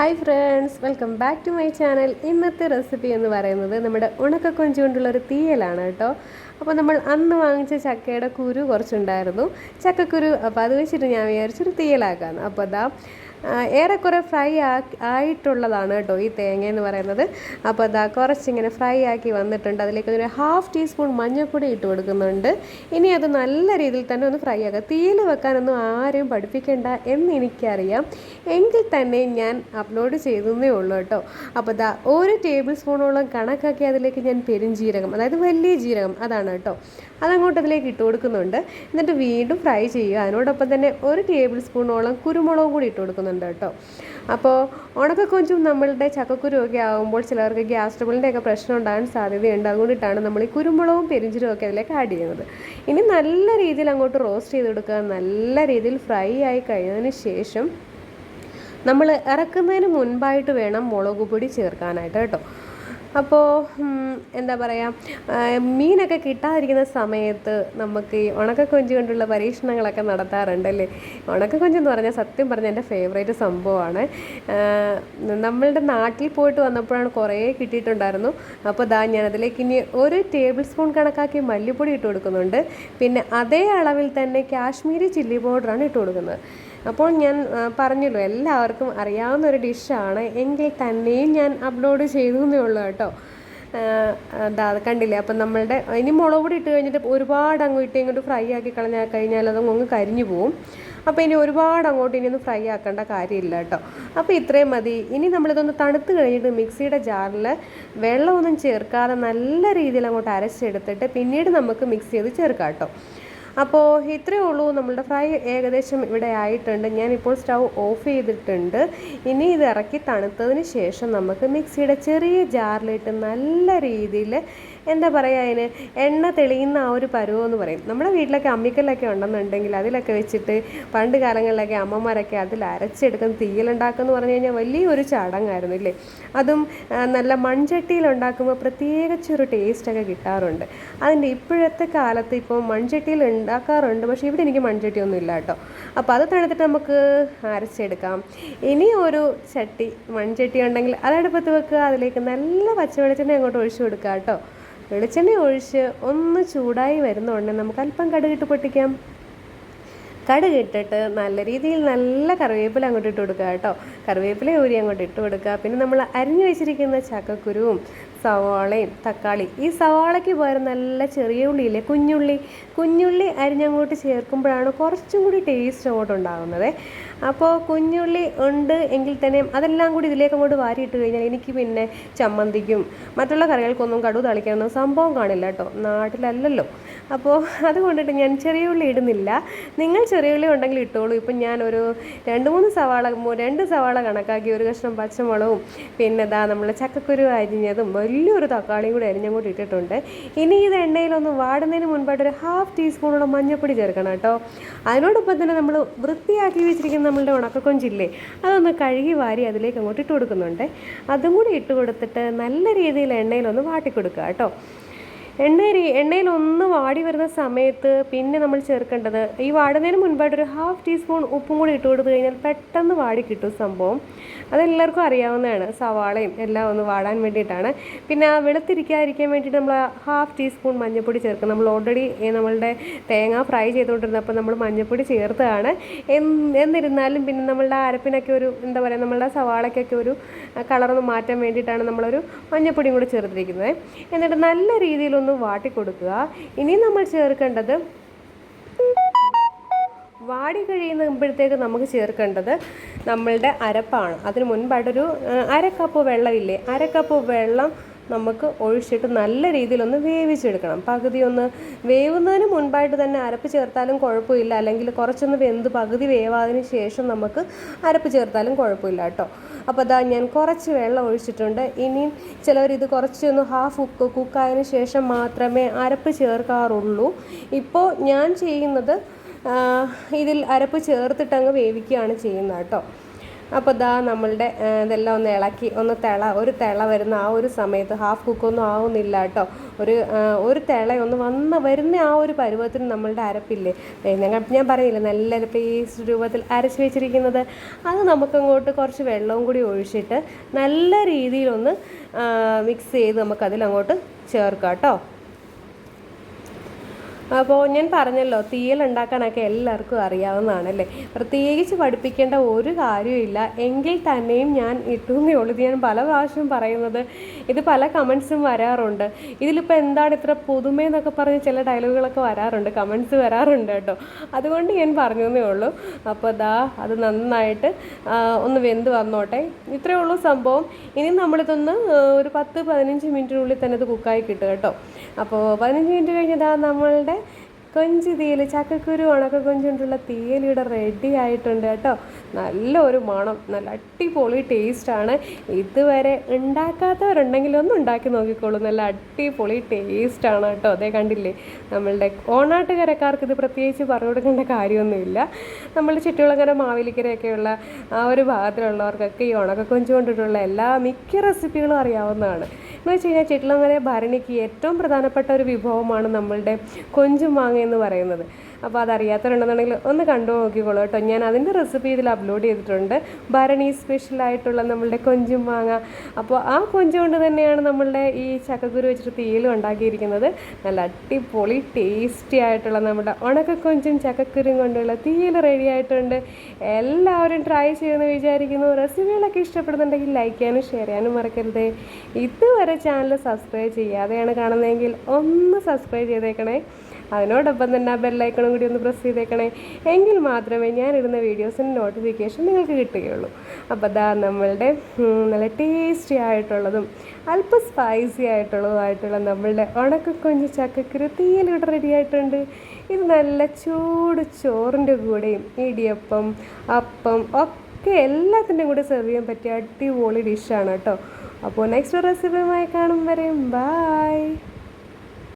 Hi friends welcome back to my channel ഇന്നത്തെ recipe എന്ന് പറയുന്നത് നമ്മുടെ ഉണക്കക്കൊഞ്ച് കൊണ്ടുള്ള ഒരു തീയലാണ് കേട്ടോ. അപ്പോൾ നമ്മൾ അന്ന് വാങ്ങിച്ച ചക്കയുടെ കുരു കുറച്ചുണ്ടായിരുന്നു. ചക്കക്കുരു അപ്പോൾ അത് വെച്ചിട്ട് ഞാൻ വിചാരിച്ചൊരു തീയലാക്കാമെന്ന് അപ്പോൾ അതാ ഏറെക്കുറെ ഫ്രൈ ആയിട്ടുള്ളതാണ് കേട്ടോ ഈ തേങ്ങ എന്ന് പറയുന്നത്. അപ്പോൾ അതാ കുറച്ചിങ്ങനെ ഫ്രൈ ആക്കി വന്നിട്ടുണ്ട്. അതിലേക്ക് ഒരു ഹാഫ് ടീസ്പൂൺ മഞ്ഞൾപ്പൊടി ഇട്ട് കൊടുക്കുന്നുണ്ട്. ഇനി അത് നല്ല രീതിയിൽ തന്നെ ഒന്ന് ഫ്രൈ ആക്കുക തീയിൽ വെക്കാനൊന്നും ആരും പഠിപ്പിക്കേണ്ട എന്ന് എനിക്കറിയാം. എങ്കിൽ തന്നെ ഞാൻ അപ്ലോഡ് ചെയ്തേ ഉള്ളൂ കേട്ടോ. അപ്പോൾ ദാ ഒരു ടേബിൾ സ്പൂണോളം കണക്കാക്കി അതിലേക്ക് ഞാൻ പെരുംജീരകം അതായത് വലിയ ജീരകം അതാണ് കേട്ടോ. അതങ്ങോട്ട് അതിലേക്ക് ഇട്ട് കൊടുക്കുന്നുണ്ട്. എന്നിട്ട് വീണ്ടും ഫ്രൈ ചെയ്യുക. അതിനോടൊപ്പം തന്നെ ഒരു ടേബിൾ സ്പൂണോളം കുരുമുളകും കൂടി ഇട്ട് കൊടുക്കുന്നുണ്ട് കേട്ടോ. അപ്പോൾ ഉണക്കക്കൊഞ്ചും നമ്മളുടെ ചക്കക്കുരുവൊക്കെ ആകുമ്പോൾ ചിലർക്ക് ഗ്യാസ് ട്രബിളിന്റെ ഒക്കെ പ്രശ്നം ഉണ്ടാകാൻ സാധ്യതയുണ്ട്. അതുകൊണ്ടിട്ടാണ് നമ്മൾ ഈ കുരുമുളകും പെരിഞ്ചീരവും ഒക്കെ അതിലേക്ക് ആഡ് ചെയ്യുന്നത്. ഇനി നല്ല രീതിയിൽ അങ്ങോട്ട് റോസ്റ്റ് ചെയ്ത് കൊടുക്കുക. നല്ല രീതിയിൽ ഫ്രൈ ആയി കഴിഞ്ഞതിന് ശേഷം നമ്മൾ ഇറക്കുന്നതിന് മുൻപായിട്ട് വേണം മുളക് പൊടി ചേർക്കാനായിട്ട് കേട്ടോ. അപ്പോൾ എന്താ പറയുക മീനൊക്കെ കിട്ടാതിരിക്കുന്ന സമയത്ത് നമുക്ക് ഈ ഉണക്കക്കൊഞ്ച് കൊണ്ടുള്ള പരീക്ഷണങ്ങളൊക്കെ നടത്താറുണ്ടല്ലേ? ഉണക്കക്കൊഞ്ച് എന്ന് പറഞ്ഞാൽ സത്യം പറഞ്ഞാൽ എന്റെ ഫേവറേറ്റ് സംഭവമാണ്. നമ്മളുടെ നാട്ടിൽ പോയിട്ട് വന്നപ്പോഴാണ് കുറേ കിട്ടിയിട്ടുണ്ടായിരുന്നു. അപ്പോൾ ദാ ഞാനതിലേക്ക് ഇനി ഒരു ടേബിൾ സ്പൂൺ കണക്കാക്കി മല്ലിപ്പൊടി ഇട്ട് കൊടുക്കുന്നുണ്ട്. പിന്നെ അതേ അളവിൽ തന്നെ കാശ്മീരി ചില്ലി പൗഡറാണ് ഇട്ട് കൊടുക്കുന്നത്. അപ്പോൾ ഞാൻ പറഞ്ഞല്ലോ എല്ലാവർക്കും അറിയാവുന്ന ഒരു ഡിഷാണ്. എങ്കിൽ തന്നെയും ഞാൻ അപ്ലോഡ് ചെയ്തു എന്നേ ഉള്ളൂ കേട്ടോ. എന്താ കണ്ടില്ലേ? അപ്പം നമ്മളുടെ ഇനി മുളക് പൊടി ഇട്ട് കഴിഞ്ഞിട്ട് ഒരുപാട് അങ്ങോട്ട് ഇങ്ങോട്ട് ഫ്രൈ ആക്കി കളഞ്ഞാൽ കഴിഞ്ഞാൽ അത് അങ്ങ് കരിഞ്ഞു പോവും. അപ്പോൾ ഇനി ഒരുപാട് അങ്ങോട്ട് ഇനി ഒന്ന് ഫ്രൈ ആക്കേണ്ട കാര്യമില്ല കേട്ടോ. അപ്പോൾ ഇത്രയും മതി. ഇനി നമ്മളിതൊന്ന് തണുത്ത് കഴിഞ്ഞിട്ട് മിക്സിയുടെ ജാറിൽ വെള്ളമൊന്നും ചേർക്കാതെ നല്ല രീതിയിൽ അങ്ങോട്ട് അരച്ചെടുത്തിട്ട് പിന്നീട് നമുക്ക് മിക്സ് ചെയ്ത് ചേർക്കാം കേട്ടോ. അപ്പോൾ ഇത്രയേ ഉള്ളൂ. നമ്മളുടെ ഫ്രൈ ഏകദേശം ഇവിടെ ആയിട്ടുണ്ട്. ഞാനിപ്പോൾ സ്റ്റൗ ഓഫ് ചെയ്തിട്ടുണ്ട്. ഇനി ഇത് ഇറക്കി തണുത്തതിന് ശേഷം നമുക്ക് മിക്സിയുടെ ചെറിയ ജാറിലിട്ട് നല്ല രീതിയിൽ എന്താ പറയുക അതിന്? എണ്ണ തെളിയുന്ന ആ ഒരു പരുവം എന്ന് പറയും. നമ്മുടെ വീട്ടിലൊക്കെ അമ്മിക്കല്ലൊക്കെ ഉണ്ടെന്നുണ്ടെങ്കിൽ അതിലൊക്കെ വെച്ചിട്ട് പണ്ട് കാലങ്ങളിലൊക്കെ അമ്മമാരൊക്കെ അതിൽ അരച്ചെടുക്കുന്ന തീയലുണ്ടാക്കുമെന്ന് പറഞ്ഞു കഴിഞ്ഞാൽ വലിയൊരു ചടങ്ങായിരുന്നു ഇല്ലേ? അതും നല്ല മൺചട്ടിയിൽ ഉണ്ടാക്കുമ്പോൾ പ്രത്യേകിച്ചൊരു ടേസ്റ്റൊക്കെ കിട്ടാറുണ്ട്. അതിന്റെ ഇപ്പോഴത്തെ കാലത്ത് ഇപ്പോൾ മൺചട്ടിയിൽ ഉണ്ടാക്കാറുണ്ട് പക്ഷേ ഇവിടെ എനിക്ക് മൺചട്ടിയൊന്നും ഇല്ല കേട്ടോ. അപ്പോൾ അത് തണുത്തിട്ട് നമുക്ക് അരച്ചെടുക്കാം. ഇനി ഒരു ചട്ടി മൺചട്ടി ഉണ്ടെങ്കിൽ അതടുപ്പത്ത് വെക്കുക. അതിലേക്ക് നല്ല പച്ചവെളിച്ചെണ്ണ അങ്ങോട്ട് ഒഴിച്ചു കൊടുക്കുക കേട്ടോ. വെളിച്ചെണ്ണ ഒഴിച്ച് ഒന്ന് ചൂടായി വരുന്ന ഉടനെ നമുക്ക് അല്പം കടുകിട്ട് പൊട്ടിക്കാം. കടുക് ഇട്ടിട്ട് നല്ല രീതിയിൽ നല്ല കറിവേപ്പില അങ്ങോട്ട് ഇട്ട് കൊടുക്കുക കേട്ടോ. കറിവേപ്പില ഊരി അങ്ങോട്ട് ഇട്ട് കൊടുക്കുക. പിന്നെ നമ്മൾ അരിഞ്ഞു വെച്ചിരിക്കുന്ന ചക്കക്കുരുവും സവാളയും തക്കാളി ഈ സവാളയ്ക്ക് പകരം നല്ല ചെറിയ ഉള്ളിയില്ലേ? കുഞ്ഞുള്ളി. കുഞ്ഞുള്ളി അരിഞ്ഞങ്ങോട്ട് ചേർക്കുമ്പോഴാണ് കുറച്ചും കൂടി ടേസ്റ്റ് അങ്ങോട്ട് ഉണ്ടാകുന്നത്. അപ്പോൾ കുഞ്ഞുള്ളി ഉണ്ട് എങ്കിൽ തന്നെ അതെല്ലാം കൂടി ഇതിലേക്ക് അങ്ങോട്ട് വാരിയിട്ട് കഴിഞ്ഞാൽ എനിക്ക് പിന്നെ ചമ്മന്തിക്കും മറ്റുള്ള കറികൾക്കൊന്നും കടുവ് തളിക്കാനൊന്നും സംഭവം കാണില്ല കേട്ടോ. നാട്ടിലല്ലല്ലോ. അപ്പോൾ അതുകൊണ്ടിട്ട് ഞാൻ ചെറിയ ഉള്ളി ഇടുന്നില്ല. നിങ്ങൾ ചെറിയ ഉള്ളി ഉണ്ടെങ്കിൽ ഇട്ടോളൂ. ഇപ്പം ഞാനൊരു രണ്ട് മൂന്ന് സവാള രണ്ട് സവാള കണക്കാക്കി ഒരു കഷ്ണം പച്ചമുളകും പിന്നെ ഇതാ നമ്മൾ ചക്കക്കുരു അരിഞ്ഞതും വലിയൊരു തക്കാളിയും കൂടി അരിഞ്ഞങ്ങോട്ട് ഇട്ടിട്ടുണ്ട്. ഇനി ഇത് എണ്ണയിലൊന്ന് വാടുന്നതിന് മുൻപായിട്ട് ഒരു ഹാഫ് ടീസ്പൂണോളം മഞ്ഞൾപ്പൊടി ചേർക്കണം കേട്ടോ. അതിനോടൊപ്പം തന്നെ നമ്മൾ വൃത്തിയാക്കി വെച്ചിരിക്കുന്ന നമ്മളുടെ ഉണക്കക്കൊഞ്ചില്ലേ അതൊന്ന് കഴുകി വാരി അതിലേക്ക് അങ്ങോട്ട് ഇട്ട് കൊടുക്കുന്നുണ്ട്. അതും കൂടി ഇട്ട് കൊടുത്തിട്ട് നല്ല രീതിയിൽ എണ്ണയിലൊന്ന് വാട്ടിക്കൊടുക്കുക കേട്ടോ. എണ്ണ എണ്ണയിൽ ഒന്ന് വാടി വരുന്ന സമയത്ത് പിന്നെ നമ്മൾ ചേർക്കേണ്ടത് ഈ വാടുന്നതിന് മുൻപായിട്ട് ഒരു ഹാഫ് ടീസ്പൂൺ ഉപ്പും കൂടി ഇട്ട് കൊടുത്തു കഴിഞ്ഞാൽ പെട്ടെന്ന് വാടി കിട്ടും സംഭവം. അതെല്ലാവർക്കും അറിയാവുന്നതാണ്. സവാളയും എല്ലാം ഒന്ന് വാടാൻ വേണ്ടിയിട്ടാണ്. പിന്നെ ആ വെളുത്തിരിക്കാതിരിക്കാൻ വേണ്ടിയിട്ട് നമ്മൾ ഹാഫ് ടീസ്പൂൺ മഞ്ഞൾപ്പൊടി ചേർക്കും നമ്മൾ ഓൾറെഡി നമ്മളുടെ തേങ്ങ ഫ്രൈ ചെയ്തുകൊണ്ടിരുന്നപ്പോൾ നമ്മൾ മഞ്ഞൾപ്പൊടി ചേർത്തതാണ് എന്നിരുന്നാലും പിന്നെ നമ്മളുടെ അരപ്പിനൊക്കെ ഒരു എന്താ പറയുക നമ്മളുടെ സവാളയ്ക്കൊക്കെ ഒരു കളറൊന്ന് മാറ്റാൻ വേണ്ടിയിട്ടാണ് നമ്മളൊരു മഞ്ഞൾപ്പൊടിയും കൂടി ചേർത്തിരിക്കുന്നത്. എന്നിട്ട് നല്ല രീതിയിലൊന്ന് വാട്ടി കൊടുക്കുക ഇനി നമ്മൾ ചേർക്കേണ്ടത് വാടി കഴിയുമ്പോഴത്തേക്ക് നമുക്ക് ചേർക്കേണ്ടത് നമ്മളുടെ അരപ്പാണ്. അതിന് മുൻപായിട്ടൊരു അര കപ്പ് വെള്ളമില്ലേ? അര കപ്പ് വെള്ളം നമുക്ക് ഒഴിച്ചിട്ട് നല്ല രീതിയിലൊന്ന് വേവിച്ചെടുക്കണം. പകുതി ഒന്ന് വേവുന്നതിന് മുൻപായിട്ട് തന്നെ അരപ്പ് ചേർത്താലും കുഴപ്പമില്ല. അല്ലെങ്കിൽ കുറച്ചൊന്ന് വെന്ത് പകുതി വേവാതിന് ശേഷം നമുക്ക് അരപ്പ് ചേർത്താലും കുഴപ്പമില്ല കേട്ടോ. അപ്പോൾ അതാ ഞാൻ കുറച്ച് വെള്ളം ഒഴിച്ചിട്ടുണ്ട്. ഇനിയും ചിലവർ ഇത് കുറച്ചൊന്ന് ഹാഫ് കുക്ക് കുക്കായതിന് ശേഷം മാത്രമേ അരപ്പ് ചേർക്കാറുള്ളൂ. ഇപ്പോൾ ഞാൻ ചെയ്യുന്നത് ഇതിൽ അരപ്പ് ചേർത്തിട്ടങ്ങ് വേവിക്കുകയാണ് ചെയ്യുന്നത് കേട്ടോ. അപ്പോൾ ഇതാ നമ്മളുടെ ഇതെല്ലാം ഒന്ന് ഇളക്കി ഒന്ന് തിള ഒരു തിള വരുന്ന ആ ഒരു സമയത്ത് ഹാഫ് കുക്കൊന്നും ആവുന്നില്ല കേട്ടോ. ഒരു ഒരു തിള ഒന്ന് വന്ന് വരുന്ന ആ ഒരു പരുവത്തിന് നമ്മളുടെ അരപ്പില്ലേ? ഞങ്ങൾ ഞാൻ പറയില്ലേ നല്ല പേസ്റ്റ് രൂപത്തിൽ അരച്ച് വെച്ചിരിക്കുന്നത്. അത് നമുക്കങ്ങോട്ട് കുറച്ച് വെള്ളവും കൂടി ഒഴിച്ചിട്ട് നല്ല രീതിയിലൊന്ന് മിക്സ് ചെയ്ത് നമുക്കതിലങ്ങോട്ട് ചേർക്കാം കേട്ടോ. അപ്പോൾ ഞാൻ പറഞ്ഞല്ലോ തീയൽ ഉണ്ടാക്കാനൊക്കെ എല്ലാവർക്കും അറിയാവുന്നതാണല്ലേ? പ്രത്യേകിച്ച് പഠിപ്പിക്കേണ്ട ഒരു കാര്യമില്ല എങ്കിൽ തന്നെയും ഞാൻ ഇട്ടുന്നേ ഉള്ളൂ. ഞാൻ പല പ്രാവശ്യം പറയുന്നത്. ഇത് പല കമൻസും വരാറുണ്ട്. ഇതിലിപ്പോൾ എന്താണ് ഇത്ര പുതുമയെന്നൊക്കെ പറഞ്ഞ് ചില ഡയലോഗുകളൊക്കെ വരാറുണ്ട്. കമൻസ് വരാറുണ്ട് കേട്ടോ. അതുകൊണ്ട് ഞാൻ പറഞ്ഞതേ ഉള്ളൂ. അപ്പോൾ ദാ അത് നന്നായിട്ട് ഒന്ന് വെന്ത് വന്നോട്ടെ. ഇത്രയേ ഉള്ളൂ സംഭവം. ഇനി നമ്മളിതൊന്ന് ഒരു പത്ത് പതിനഞ്ച് മിനിറ്റിനുള്ളിൽ തന്നെ ഇത് കുക്കായി കിട്ടും കേട്ടോ. അപ്പോൾ പതിനഞ്ച് മിനിറ്റ് കഴിഞ്ഞതാ നമ്മളുടെ കൊഞ്ച് തീയൽ ചക്കക്കുരു ഉണക്ക കൊഞ്ചുകൊണ്ടുള്ള തീയൽ ഇവിടെ റെഡി ആയിട്ടുണ്ട് കേട്ടോ. നല്ല ഒരു മണം നല്ല അടിപൊളി ടേസ്റ്റാണ്. ഇതുവരെ ഉണ്ടാക്കാത്തവരുണ്ടെങ്കിൽ ഒന്ന് ഉണ്ടാക്കി നോക്കിക്കോളൂ. നല്ല അടിപൊളി ടേസ്റ്റാണ് കേട്ടോ. അതേ കണ്ടില്ലേ? നമ്മളുടെ ഓണാട്ടുകരക്കാർക്ക് ഇത് പ്രത്യേകിച്ച് പറഞ്ഞു കൊടുക്കേണ്ട കാര്യമൊന്നുമില്ല. നമ്മൾ ചുറ്റുവിളങ്ങര മാവേലിക്കരയൊക്കെയുള്ള ആ ഒരു ഭാഗത്തിലുള്ളവർക്കൊക്കെ ഈ ഉണക്ക കൊഞ്ച് കൊണ്ടിട്ടുള്ള എല്ലാ മിക്ക റെസിപ്പികളും അറിയാവുന്നതാണ്. എന്ന് വെച്ച് കഴിഞ്ഞാൽ ചുറ്റുവിളങ്ങര ഭരണിക്ക് ഏറ്റവും പ്രധാനപ്പെട്ട ഒരു വിഭവമാണ് നമ്മളുടെ കൊഞ്ചും മാങ്ങ എന്ന് പറയുന്നത്. അപ്പോൾ അതറിയാത്തവരുണ്ടെന്നുണ്ടെങ്കിൽ ഒന്ന് കണ്ടു നോക്കിക്കോളൂ കേട്ടോ. ഞാൻ അതിന്റെ റെസിപ്പി ഇതിൽ അപ്ലോഡ് ചെയ്തിട്ടുണ്ട്. ഭരണി സ്പെഷ്യലായിട്ടുള്ള നമ്മളുടെ കൊഞ്ചും മാങ്ങ. അപ്പോൾ ആ കൊഞ്ച് കൊണ്ട് തന്നെയാണ് നമ്മളുടെ ഈ ചക്കക്കുരു വെച്ചിട്ട് തീയിലും ഉണ്ടാക്കിയിരിക്കുന്നത്. നല്ല അടിപൊളി ടേസ്റ്റി ആയിട്ടുള്ള നമ്മുടെ ഉണക്കക്കൊഞ്ചും ചക്കക്കുരും കൊണ്ടുള്ള തീയിൽ റെഡി ആയിട്ടുണ്ട്. എല്ലാവരും ട്രൈ ചെയ്യുമെന്ന് വിചാരിക്കുന്നു. റെസിപ്പികളൊക്കെ ഇഷ്ടപ്പെടുന്നുണ്ടെങ്കിൽ ലൈക്ക് ചെയ്യാനും ഷെയർ ചെയ്യാനും മറക്കരുത്. ഇതുവരെ ചാനൽ സബ്സ്ക്രൈബ് ചെയ്യാതെയാണ് കാണുന്നതെങ്കിൽ ഒന്ന് സബ്സ്ക്രൈബ് ചെയ്തേക്കണേ. അതിനോടൊപ്പം തന്നെ ആ ബെല്ലൈക്കണും കൂടി ഒന്ന് പ്രസ് ചെയ്തേക്കണേ. എങ്കിൽ മാത്രമേ ഞാനിടുന്ന വീഡിയോസിന്റെ നോട്ടിഫിക്കേഷൻ നിങ്ങൾക്ക് കിട്ടുകയുള്ളൂ. അപ്പോൾ അതാ നമ്മളുടെ നല്ല ടേസ്റ്റി ആയിട്ടുള്ളതും അല്പം സ്പൈസി ആയിട്ടുള്ളതുമായിട്ടുള്ള നമ്മളുടെ ഉണക്കക്കൊഞ്ച് ചക്കക്കുരു തീയിലിട്ട് റെഡി ആയിട്ടുണ്ട്. ഇത് നല്ല ചൂട് ചോറിന്റെ കൂടെയും ഇടിയപ്പം അപ്പം ഒക്കെ എല്ലാത്തിന്റെയും കൂടെ സെർവ് ചെയ്യാൻ പറ്റിയ അടിപൊളി ഡിഷാണ് കേട്ടോ. അപ്പോൾ നെക്സ്റ്റ് റെസിപ്പിയുമായി കാണും വരെയും. ബായ്